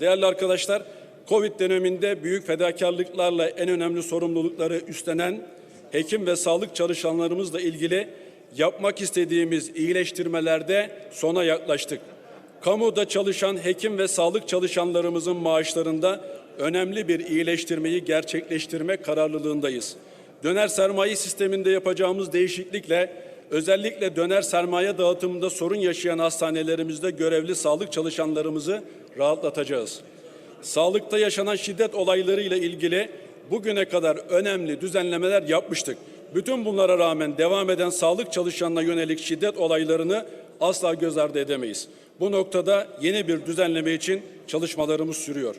Değerli arkadaşlar, Covid döneminde büyük fedakarlıklarla en önemli sorumlulukları üstlenen hekim ve sağlık çalışanlarımızla ilgili yapmak istediğimiz iyileştirmelerde sona yaklaştık. Kamuda çalışan hekim ve sağlık çalışanlarımızın maaşlarında önemli bir iyileştirmeyi gerçekleştirme kararlılığındayız. Döner sermaye sisteminde yapacağımız değişiklikle özellikle döner sermaye dağıtımında sorun yaşayan hastanelerimizde görevli sağlık çalışanlarımızı rahatlatacağız. Sağlıkta yaşanan şiddet olaylarıyla ilgili bugüne kadar önemli düzenlemeler yapmıştık. Bütün bunlara rağmen devam eden sağlık çalışanına yönelik şiddet olaylarını asla göz ardı edemeyiz. Bu noktada yeni bir düzenleme için çalışmalarımız sürüyor.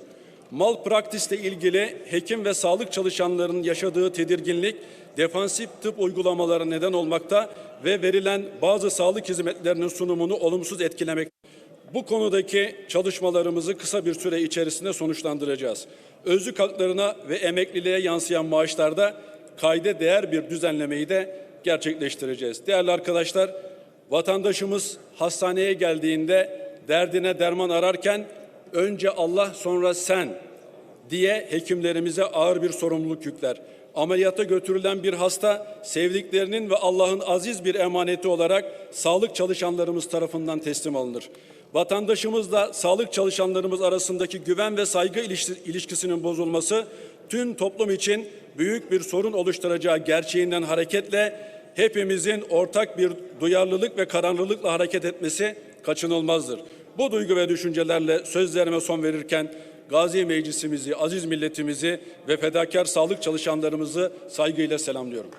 Mal praktisle ilgili hekim ve sağlık çalışanlarının yaşadığı tedirginlik defansif tıp uygulamaları neden olmakta ve verilen bazı sağlık hizmetlerinin sunumunu olumsuz etkilemekte. Bu konudaki çalışmalarımızı kısa bir süre içerisinde sonuçlandıracağız. Özlük haklarına ve emekliliğe yansıyan maaşlarda kayda değer bir düzenlemeyi de gerçekleştireceğiz. Değerli arkadaşlar, vatandaşımız hastaneye geldiğinde derdine derman ararken önce Allah sonra sen diye hekimlerimize ağır bir sorumluluk yükler. Ameliyata götürülen bir hasta sevdiklerinin ve Allah'ın aziz bir emaneti olarak sağlık çalışanlarımız tarafından teslim alınır. Vatandaşımızla sağlık çalışanlarımız arasındaki güven ve saygı ilişki- ilişkisinin bozulması tüm toplum için büyük bir sorun oluşturacağı gerçeğinden hareketle hepimizin ortak bir duyarlılık ve kararlılıkla hareket etmesi kaçınılmazdır. Bu duygu ve düşüncelerle sözlerime son verirken Gazi Meclisimizi, aziz milletimizi ve fedakar sağlık çalışanlarımızı saygıyla selamlıyorum.